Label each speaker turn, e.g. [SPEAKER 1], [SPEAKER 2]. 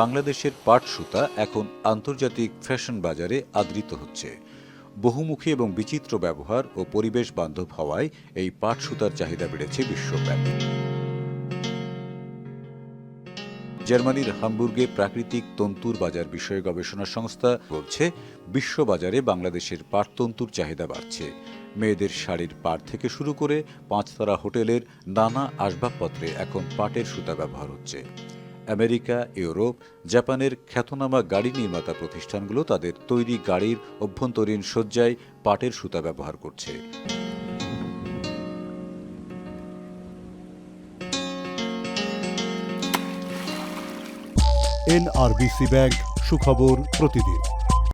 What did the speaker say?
[SPEAKER 1] বাংলাদেশের পাট সুতা এখন আন্তর্জাতিক ফ্যাশন বাজারে আদৃত হচ্ছে। বহুমুখী এবং বিচিত্র ব্যবহার ও পরিবেশ বান্ধব হওয়ায় এই পাট সুতার চাহিদা বেড়েছে বিশ্বব্যাপী। জার্মানির হামবুর্গে প্রাকৃতিক তন্তুর বাজার বিষয়ে গবেষণা সংস্থা বলছে, বিশ্ববাজারে বাংলাদেশের পাট তন্তুর চাহিদা বাড়ছে। মেয়েদের শাড়ির পাট থেকে শুরু করে পাঁচতারা হোটেলের নানা আসবাবপত্রে এখন পাটের সুতা ব্যবহার হচ্ছে। আমেরিকা, ইউরোপ, জাপানের খ্যাতনামা গাড়ি নির্মাতা প্রতিষ্ঠানগুলো তাদের তৈরি গাড়ির অভ্যন্তরীণ সজ্জায় পাটের সুতা ব্যবহার করছে।
[SPEAKER 2] এনআরবিসি ব্যাংক সুখবর প্রতিদিন।